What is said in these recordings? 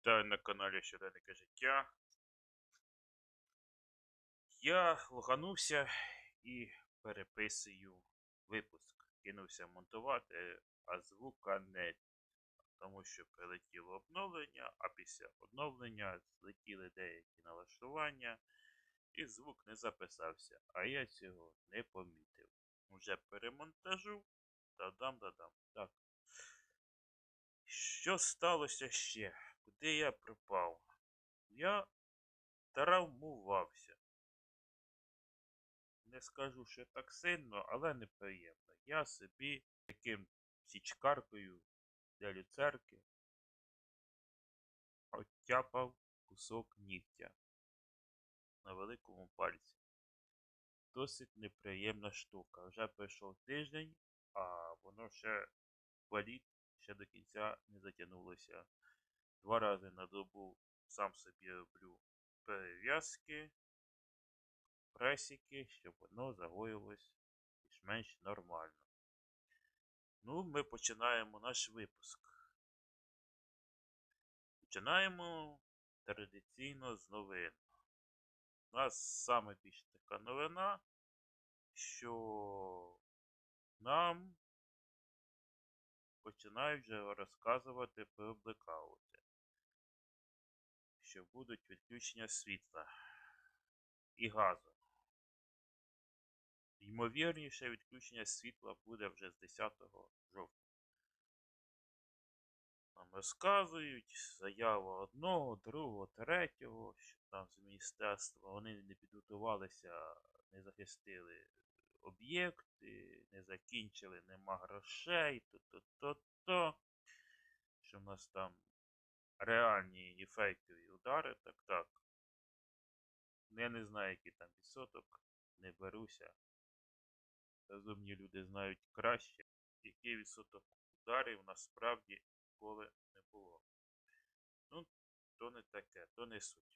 Вітаю на каналі Щоденники життя. Я лоханувся і переписую випуск. Кинувся монтувати, а звука не. Тому що прилетіло обновлення, а після оновлення злетіли деякі налаштування, і звук не записався. А я цього не помітив. Уже перемонтажу. Дадам-дадам. Так. Що сталося ще? Куди я пропав? Я травмувався. Не скажу, що так сильно, але неприємно. Я собі таким січкаркою для люцерки оттяпав кусок нігтя на великому пальці. Досить неприємна штука. Вже пройшов тиждень, а воно ще болить ще до кінця не затягнулося. Два рази на добу сам собі роблю перев'язки, пресіки, щоб воно загоїлось більш-менш нормально. Ну, ми починаємо наш випуск. Починаємо традиційно з новин. У нас саме більш така новина, що нам починають вже розказувати про блекаути, що будуть відключення світла і газу. Ймовірніше, відключення світла буде вже з 10 жовтня. Нам розказують заява одного, другого, третього, що там з міністерства вони не підготувалися, не захистили об'єкти, не закінчили, нема грошей, то-то-то-то. Що в нас там реальні і фейкові удари, так так. Я не знаю, який там відсоток, не беруся. Розумні люди знають краще, який відсоток ударів насправді ніколи не було. Ну, то не таке, то не суть.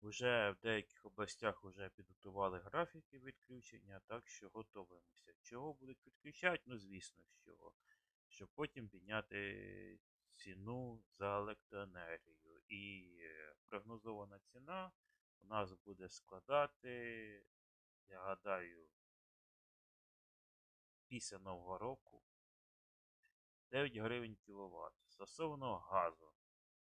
Уже в деяких областях вже підготували графіки відключення, так що готуємося. Чого будуть відключати? Ну, звісно, з чого. Щоб потім підняти ціну за електроенергію. І прогнозована ціна у нас буде складати, я гадаю, після Нового року 9 гривень кіловат. Стосовно газу.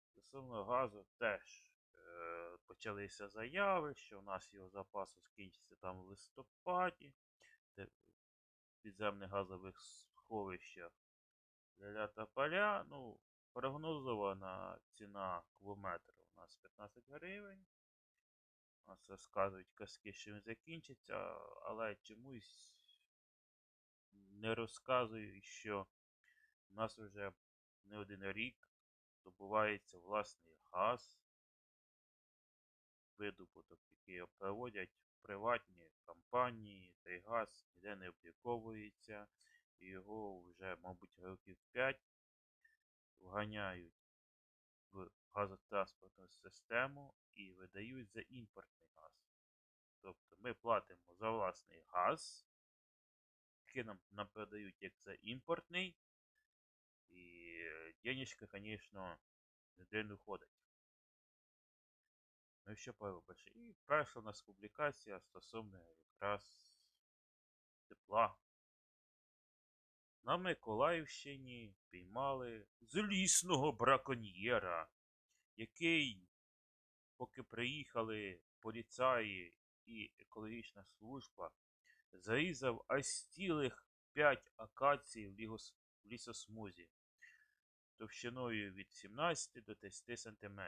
Стосовно газу теж е, почалися заяви, що у нас його запасу скінчиться там в листопаді, підземних газових сховищах ля та поля. Ну, прогнозована ціна кубометра у нас 15 гривень. У нас розказують казки, що він закінчиться, але чомусь не розказують, що у нас вже не один рік добувається власний газ, видобуток, який проводять приватні компанії, той газ ніде не обліковується, його вже, мабуть, років 5 вганяють в газотранспортну систему і видають за імпортний газ. Тобто ми платимо за власний газ, який нам, нам передають як за імпортний, і денежка, звісно, не входить. Ну і що поробиш? І перша у нас публікація стосовно якраз тепла. На Миколаївщині піймали злісного браконьєра, який, поки приїхали поліцаї і екологічна служба, зарізав аж цілих 5 акацій в лісосмузі товщиною від 17 до 10 см.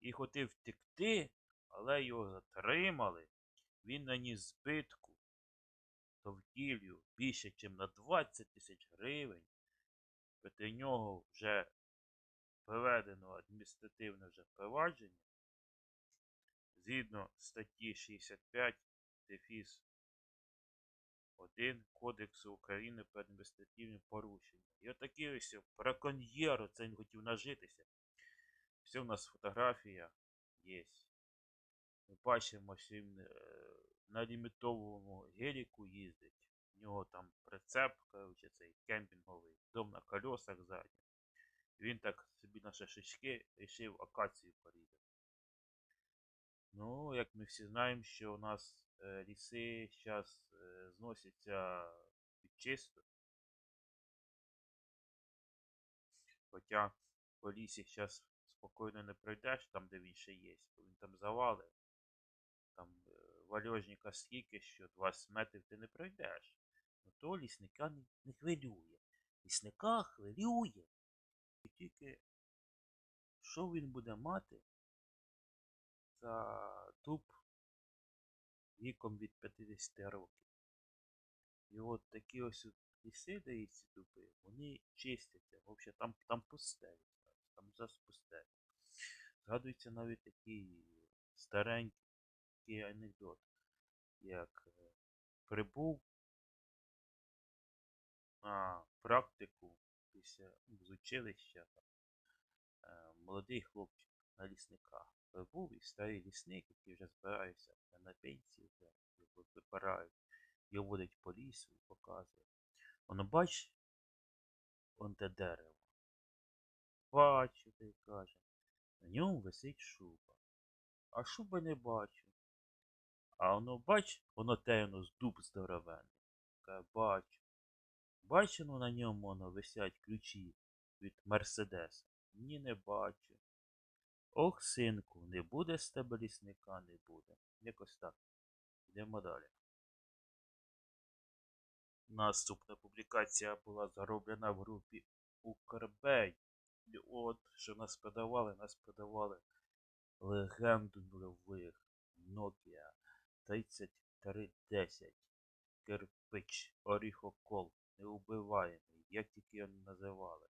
І хотів втекти, але його затримали. Він наніс збитку довкіллю більше, ніж на 20 тисяч гривень. Проти нього вже проведено адміністративне вже провадження. Згідно статті 65 дефіс 1 Кодексу України про адміністративні порушення. І отакий ось браконьєр, це він хотів нажитися. Все у нас фотографія є. Ми бачимо, він е, на лімітованому геліку їздить. У нього там прицеп, коротше, цей кемпінговий, дом на колесах ззаді. Він так собі на шашечки рішив акацію порізати. Ну, як ми всі знаємо, що у нас е, ліси зараз е, зносяться під чисто. Хоча по лісі зараз спокійно не пройдеш, там де він ще є, бо він там завали. Там вальожника скільки, що 20 метрів ти не пройдеш. Ну то лісника не, хвилює. Лісника хвилює. І тільки що він буде мати за дуб віком від 50 років. І от такі ось ліси, де дуби, вони чистяться. Взагалі там, там пусте, там зараз пусте. Згадується навіть такий старенький анекдот, як е, прибув на практику після ну, з училища е, молодий хлопчик на лісника. Прибув і старий лісник, який вже збирається на пенсію, його вибирають, його водить по лісу і показує. Воно бач, он те дерево. Бачу, ти каже. На ньому висить шуба. А шуби не бачу. А воно бач, воно те з дуб здоровенний. Каже, бачу. Бачено на ньому воно висять ключі від Мерседеса. Ні, не бачу. Ох, синку, не буде з тебе лісника, не буде. Якось так. Йдемо далі. Наступна публікація була зароблена в групі Укрбей. І от, що нас подавали, нас подавали легенду нульових Nokia 3310. Кирпич, оріхокол, неубиваємий, як тільки його називали.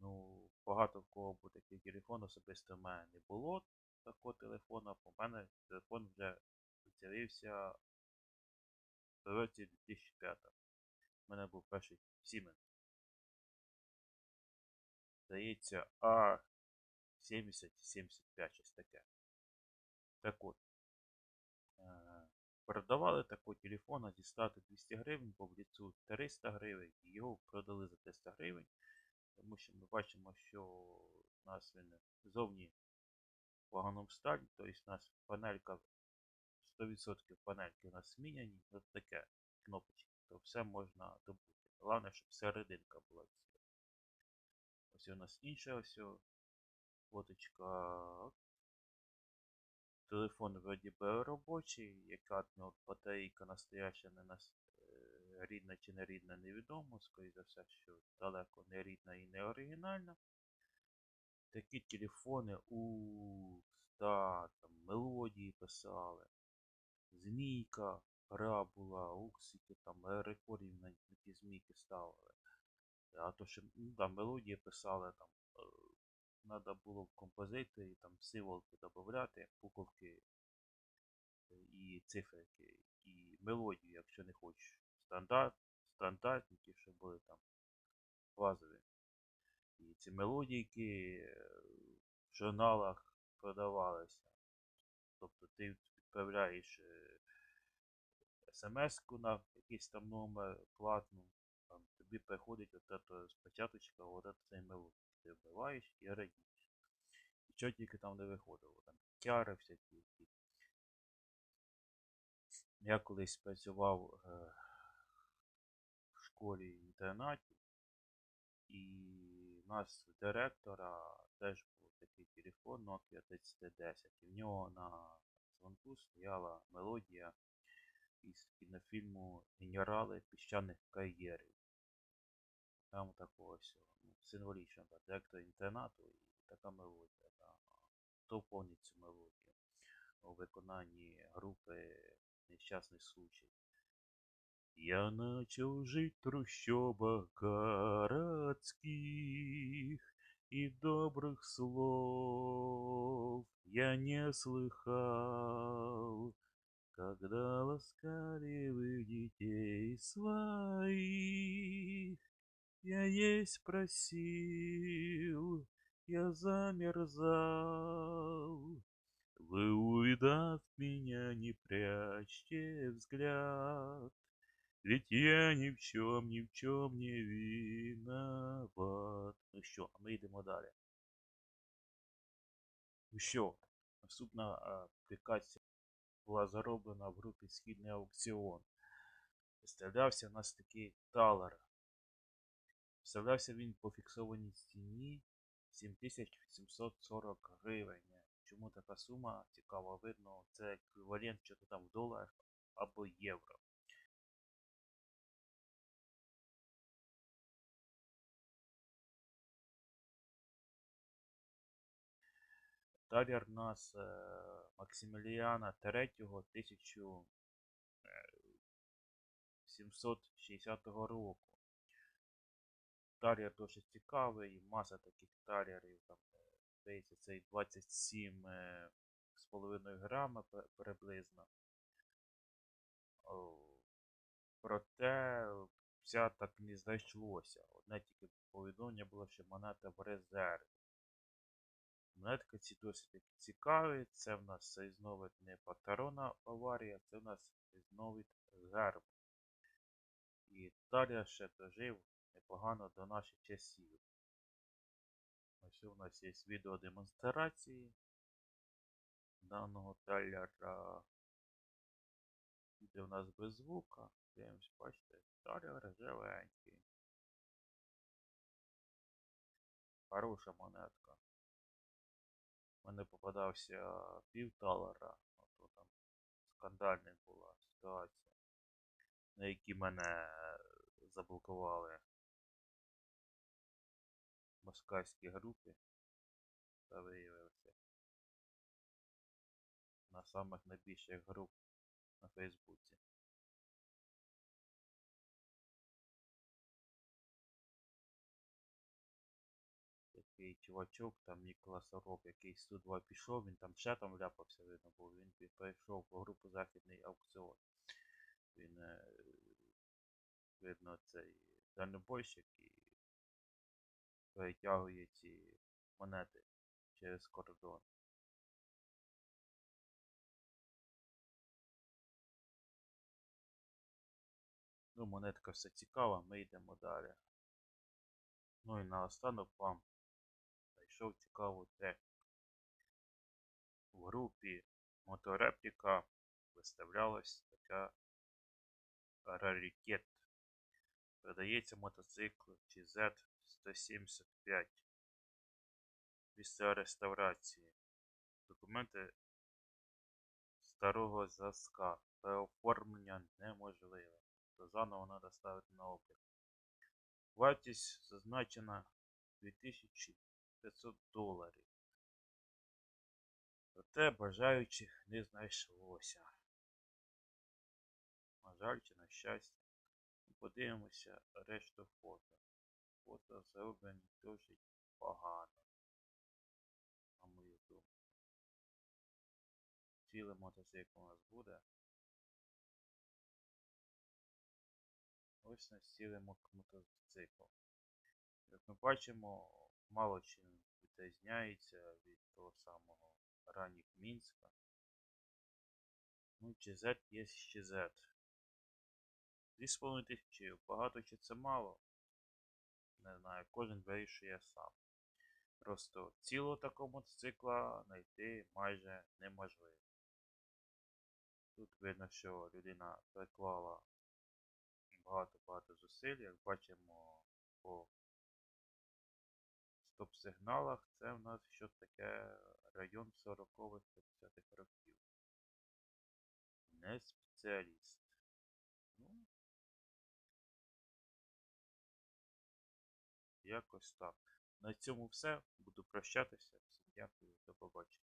Ну, багато в кого був такий телефон, особисто в мене не було такого телефону, по мене телефон вже з'явився в році 2005. У мене був перший Siemens. Здається, А70-75, щось таке. Так от. Продавали такого телефона дістати 200 гривень, по вліцу 300 гривень, і його продали за 300 гривень, тому що ми бачимо, що у нас він зовні в стані, тобто у нас панелька 100% панельки у нас зміняні, от таке кнопочки, то все можна добути. Головне, щоб серединка була. Ось у нас інша ось фоточка. Телефон вроді би робочий, яка ну, батарейка настояща не нас е, рідна чи не рідна, невідомо, скоріше за все, що далеко не рідна і не оригінальна. Такі телефони у ста там мелодії писали. Змійка гра була, уксики, там рекордів на, ті змійки ставили. А то що ну, там мелодії писали, там треба було в композиторі там символки додати, буковки е, і циферки, і мелодію, якщо не хочеш. Стандарт, стандартні, ті, що були там базові. І ці мелодійки е, в журналах продавалися. Тобто ти відправляєш смс-ку на якийсь там номер платну, там тобі приходить от ето спочаточка, от цей мелодій. Ти вбиваєш і радієш. І що тільки там не виходило, там тяри всякі. Я колись працював е, в школі інтернаті, і у нас у директора теж був такий телефон Nokia 3010, і в нього на дзвонку стояла мелодія із кінофільму Генерали піщаних кар'єрів. Там такого ну, символічно, да, директор інтернату і така мелодія. Да. Хто помнить цю мелодію у виконанні групи Нещасний случай. Я начал жить в трущобах городских, И добрых слов я не слыхал, Когда ласкали вы детей своих. Я есть просил, я замерзал. Вы, увидав меня, не прячьте взгляд, Ведь я ни в чем, ни в чем не виноват. Ну що, а ми йдемо далі. Ну що, наступна а, аплікація була зароблена в групі Східний аукціон. Виставлявся у нас такий талер. Виставлявся він по фіксованій ціні 7740 гривень. Чому така сума цікава, видно, це еквівалент що то там в доларах або євро. Талер у нас Максиміліана III 1760 року. Талер дуже цікавий, маса таких талерів, там, здається, цей 27 е, з половиною грама приблизно. Проте вся так не знайшлося. Одне тільки повідомлення було, що монета в резерві. Монетка ці досить цікаві. Це в нас різновид не патрона аварія, це в нас різновид герб. І Талія ще дожив непогано до наших часів. Ось у нас є відео демонстрації даного таляра. Де у нас без звука. Дивимось, бачите, таляр живенький. Хороша монетка. У мене попадався пів талера, а там скандальна була ситуація, на якій мене заблокували в москальській групі та виявився на самих найбільших груп на Фейсбуці. Такий чувачок, там Ніколас Роб, який з Су-2 пішов, він там ще там ляпався, видно, бо він перейшов по групу Західний аукціон. Він, е, видно, цей дальнобойщик і перетягує ці монети через кордон. Ну, монетка все цікава, ми йдемо далі. Ну і наостанок вам знайшов цікаву техніку. В групі Моторепліка виставлялась така раритет. Продається мотоцикл GZ175 після реставрації. Документи старого зразка. Переоформлення неможливе. То заново треба ставити на облік. Вартість зазначена 2500 доларів. Проте бажаючих не знайшлося. На жаль, чи на щастя. Подивимося решту фото. Фото зроблені досить погано. На мою думку. Цілий мотоцикл у нас буде. Ось на цілий мо- мотоцикл. Як ми бачимо, мало чим відрізняється від того самого ранік Мінська. Ну, Z є Z. 2,5 тисячі багато чи це мало. Не знаю, кожен вирішує сам. Просто цілого такого мотоцикла знайти майже неможливо. Тут видно, що людина приклала багато-багато зусиль, як бачимо по стоп-сигналах, це в нас що таке район 40-х 50-х років. Не спеціаліст. Якось так. На цьому все. Буду прощатися. Всім дякую, до побачення.